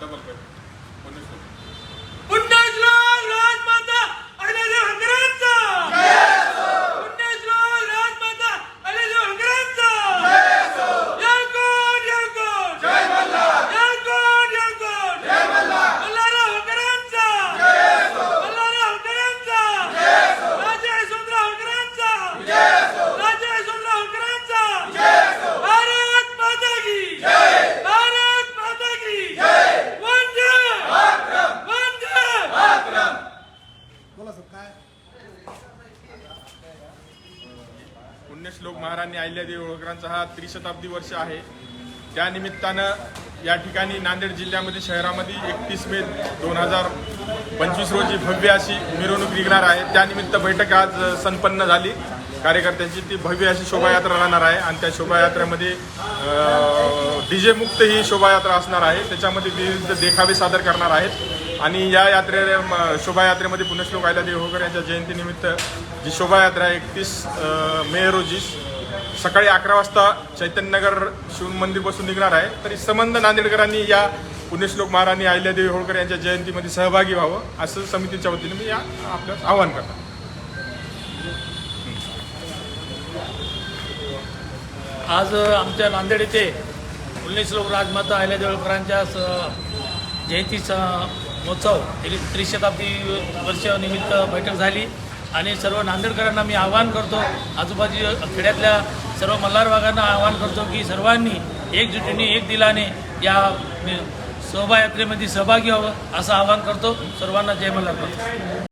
Double పెట్టి కొన్ని पुण्यश्लोक महाराणी अहिल्यादेवी होळकरांचा हा त्रिशताब्दी वर्ष आहे. त्यानिमित्तानं या ठिकाणी नांदेड जिल्ह्यामध्ये शहरामध्ये एकतीस मे दोन हजार पंचवीस रोजी भव्य अशी मिरवणूक निघणार आहे. त्यानिमित्त बैठक आज संपन्न झाली. कार्यकर्त्यांची ती भव्य अशी शोभायात्रा राहणार आहे आणि त्या शोभायात्रेमध्ये डी जे मुक्त ही शोभायात्रा असणार आहे. त्याच्यामध्ये विविध देखावे सादर करणार आहेत. आणि या यात्रे म- शोभायात्रेमध्ये पुण्यश्लोक आयला होळकर यांच्या जयंतीनिमित्त जी शोभायात्रा एकतीस मे रोजी सकाळी अकरा वाजता चैतन्यनगर शिवमंदिरपासून निघणार आहे. तरी संबंध नांदेडकरांनी या पुण्यश्लोक महाराणी अहिल्यादेवी होळकर यांच्या जयंतीमध्ये सहभागी व्हावं असं समितीच्या वतीने मी या आपल्यास आवाहन करतो. आज आमच्या नांदेड येथे पुण्यश्लोक राजमाता अहिल्यादेवी होळकरांच्या स- जयंतीचा महोत्सव गेली त्रिशताब्दी वर्ष निमित्त बैठक झाली. आणि सर्व नांदेडकरांना मी आवाहन करतो आजूबाजू खेड्यातल्या सर्व मल्हार भागांना आवाहन करतो की सर्वांनी एकजुटीने एक दिलाने या शोभायात्रेमध्ये सहभागी व्हावं असं आवाहन करतो. सर्वांना जय मल्हार करतो